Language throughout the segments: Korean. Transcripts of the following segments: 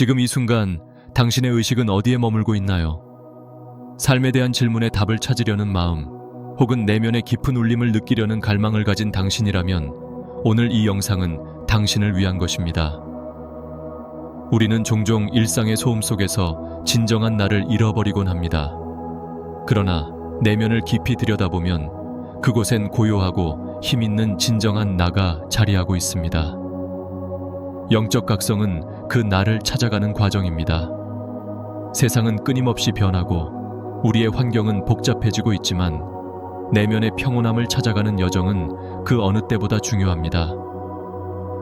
지금 이 순간 당신의 의식은 어디에 머물고 있나요? 삶에 대한 질문에 답을 찾으려는 마음, 혹은 내면의 깊은 울림을 느끼려는 갈망을 가진 당신이라면 오늘 이 영상은 당신을 위한 것입니다. 우리는 종종 일상의 소음 속에서 진정한 나를 잃어버리곤 합니다. 그러나 내면을 깊이 들여다보면 그곳엔 고요하고 힘있는 진정한 나가 자리하고 있습니다. 영적 각성은 그 나를 찾아가는 과정입니다. 세상은 끊임없이 변하고 우리의 환경은 복잡해지고 있지만 내면의 평온함을 찾아가는 여정은 그 어느 때보다 중요합니다.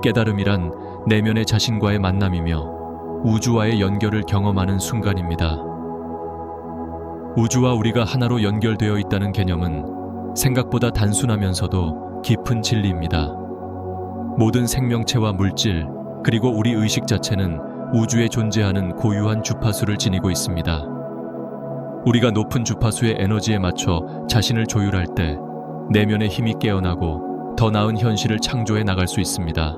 깨달음이란 내면의 자신과의 만남이며 우주와의 연결을 경험하는 순간입니다. 우주와 우리가 하나로 연결되어 있다는 개념은 생각보다 단순하면서도 깊은 진리입니다. 모든 생명체와 물질, 그리고 우리 의식 자체는 우주에 존재하는 고유한 주파수를 지니고 있습니다. 우리가 높은 주파수의 에너지에 맞춰 자신을 조율할 때 내면의 힘이 깨어나고 더 나은 현실을 창조해 나갈 수 있습니다.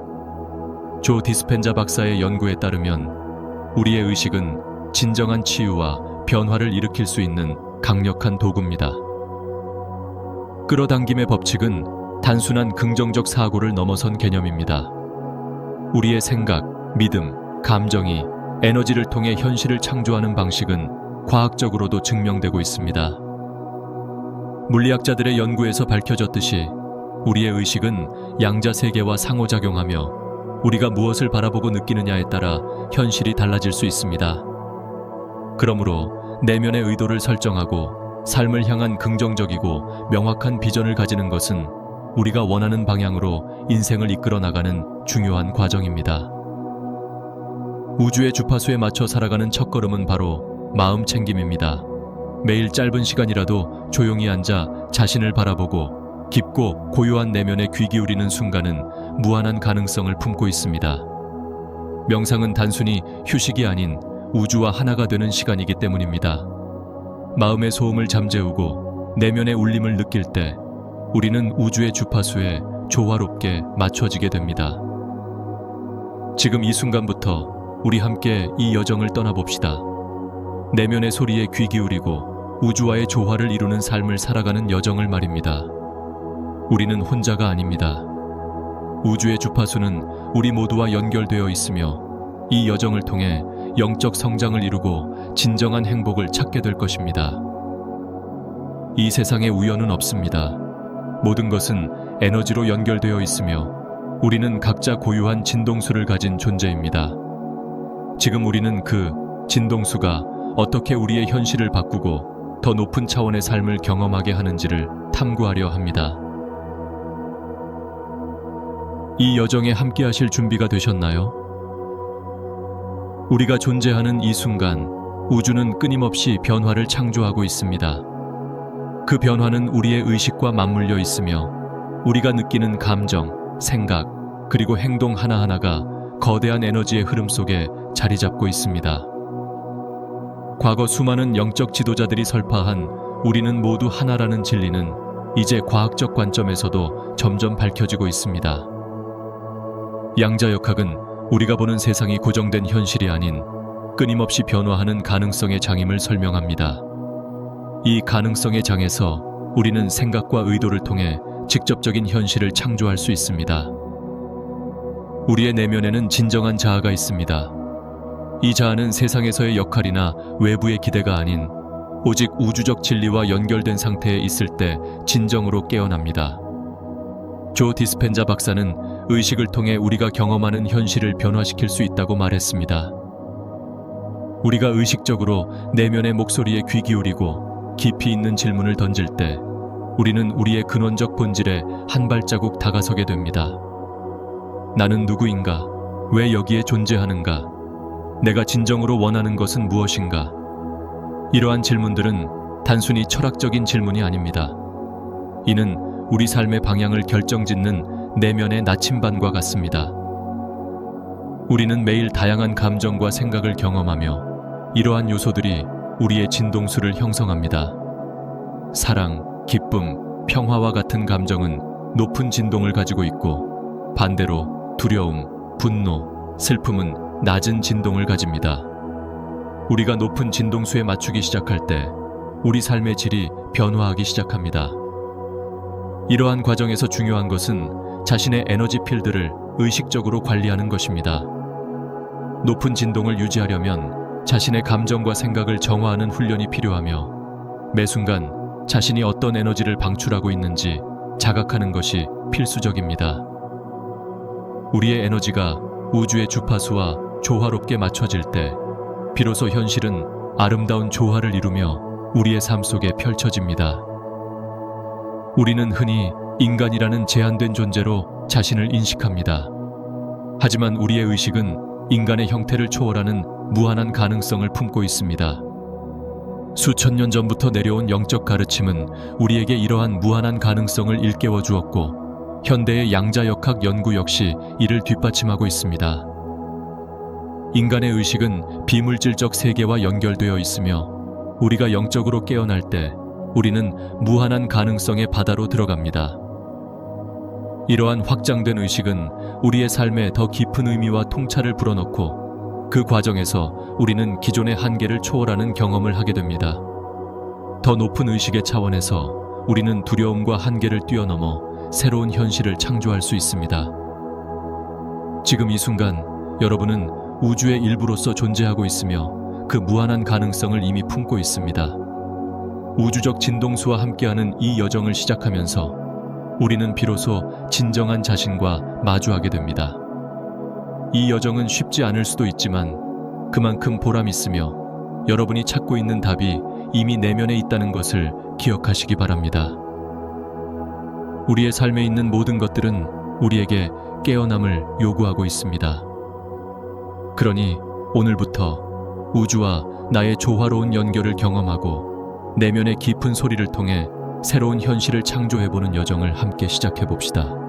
조 디스펜자 박사의 연구에 따르면 우리의 의식은 진정한 치유와 변화를 일으킬 수 있는 강력한 도구입니다. 끌어당김의 법칙은 단순한 긍정적 사고를 넘어선 개념입니다. 우리의 생각, 믿음, 감정이 에너지를 통해 현실을 창조하는 방식은 과학적으로도 증명되고 있습니다. 물리학자들의 연구에서 밝혀졌듯이 우리의 의식은 양자 세계와 상호작용하며 우리가 무엇을 바라보고 느끼느냐에 따라 현실이 달라질 수 있습니다. 그러므로 내면의 의도를 설정하고 삶을 향한 긍정적이고 명확한 비전을 가지는 것은 우리가 원하는 방향으로 인생을 이끌어 나가는 중요한 과정입니다. 우주의 주파수에 맞춰 살아가는 첫걸음은 바로 마음 챙김입니다. 매일 짧은 시간이라도 조용히 앉아 자신을 바라보고 깊고 고요한 내면에 귀 기울이는 순간은 무한한 가능성을 품고 있습니다. 명상은 단순히 휴식이 아닌 우주와 하나가 되는 시간이기 때문입니다. 마음의 소음을 잠재우고 내면의 울림을 느낄 때 우리는 우주의 주파수에 조화롭게 맞춰지게 됩니다. 지금 이 순간부터 우리 함께 이 여정을 떠나봅시다. 내면의 소리에 귀 기울이고 우주와의 조화를 이루는 삶을 살아가는 여정을 말입니다. 우리는 혼자가 아닙니다. 우주의 주파수는 우리 모두와 연결되어 있으며 이 여정을 통해 영적 성장을 이루고 진정한 행복을 찾게 될 것입니다. 이 세상에 우연은 없습니다. 모든 것은 에너지로 연결되어 있으며 우리는 각자 고유한 진동수를 가진 존재입니다. 지금 우리는 그 진동수가 어떻게 우리의 현실을 바꾸고 더 높은 차원의 삶을 경험하게 하는지를 탐구하려 합니다. 이 여정에 함께 하실 준비가 되셨나요? 우리가 존재하는 이 순간 우주는 끊임없이 변화를 창조하고 있습니다. 그 변화는 우리의 의식과 맞물려 있으며 우리가 느끼는 감정, 생각, 그리고 행동 하나하나가 거대한 에너지의 흐름 속에 자리 잡고 있습니다. 과거 수많은 영적 지도자들이 설파한 우리는 모두 하나라는 진리는 이제 과학적 관점에서도 점점 밝혀지고 있습니다. 양자역학은 우리가 보는 세상이 고정된 현실이 아닌 끊임없이 변화하는 가능성의 장임을 설명합니다. 이 가능성의 장에서 우리는 생각과 의도를 통해 직접적인 현실을 창조할 수 있습니다. 우리의 내면에는 진정한 자아가 있습니다. 이 자아는 세상에서의 역할이나 외부의 기대가 아닌 오직 우주적 진리와 연결된 상태에 있을 때 진정으로 깨어납니다. 조 디스펜자 박사는 의식을 통해 우리가 경험하는 현실을 변화시킬 수 있다고 말했습니다. 우리가 의식적으로 내면의 목소리에 귀 기울이고 깊이 있는 질문을 던질 때 우리는 우리의 근원적 본질에 한 발자국 다가서게 됩니다. 나는 누구인가? 왜 여기에 존재하는가? 내가 진정으로 원하는 것은 무엇인가? 이러한 질문들은 단순히 철학적인 질문이 아닙니다. 이는 우리 삶의 방향을 결정짓는 내면의 나침반과 같습니다. 우리는 매일 다양한 감정과 생각을 경험하며 이러한 요소들이 우리의 진동수를 형성합니다. 사랑, 기쁨, 평화와 같은 감정은 높은 진동을 가지고 있고 반대로 두려움, 분노, 슬픔은 낮은 진동을 가집니다. 우리가 높은 진동수에 맞추기 시작할 때 우리 삶의 질이 변화하기 시작합니다. 이러한 과정에서 중요한 것은 자신의 에너지 필드를 의식적으로 관리하는 것입니다. 높은 진동을 유지하려면 자신의 감정과 생각을 정화하는 훈련이 필요하며 매 순간 자신이 어떤 에너지를 방출하고 있는지 자각하는 것이 필수적입니다. 우리의 에너지가 우주의 주파수와 조화롭게 맞춰질 때 비로소 현실은 아름다운 조화를 이루며 우리의 삶 속에 펼쳐집니다. 우리는 흔히 인간이라는 제한된 존재로 자신을 인식합니다. 하지만 우리의 의식은 인간의 형태를 초월하는 무한한 가능성을 품고 있습니다. 수천 년 전부터 내려온 영적 가르침은 우리에게 이러한 무한한 가능성을 일깨워 주었고, 현대의 양자역학 연구 역시 이를 뒷받침하고 있습니다. 인간의 의식은 비물질적 세계와 연결되어 있으며, 우리가 영적으로 깨어날 때 우리는 무한한 가능성의 바다로 들어갑니다. 이러한 확장된 의식은 우리의 삶에 더 깊은 의미와 통찰을 불어넣고 그 과정에서 우리는 기존의 한계를 초월하는 경험을 하게 됩니다. 더 높은 의식의 차원에서 우리는 두려움과 한계를 뛰어넘어 새로운 현실을 창조할 수 있습니다. 지금 이 순간 여러분은 우주의 일부로서 존재하고 있으며 그 무한한 가능성을 이미 품고 있습니다. 우주적 진동수와 함께하는 이 여정을 시작하면서 우리는 비로소 진정한 자신과 마주하게 됩니다. 이 여정은 쉽지 않을 수도 있지만 그만큼 보람 있으며 여러분이 찾고 있는 답이 이미 내면에 있다는 것을 기억하시기 바랍니다. 우리의 삶에 있는 모든 것들은 우리에게 깨어남을 요구하고 있습니다. 그러니 오늘부터 우주와 나의 조화로운 연결을 경험하고 내면의 깊은 소리를 통해 새로운 현실을 창조해보는 여정을 함께 시작해 봅시다.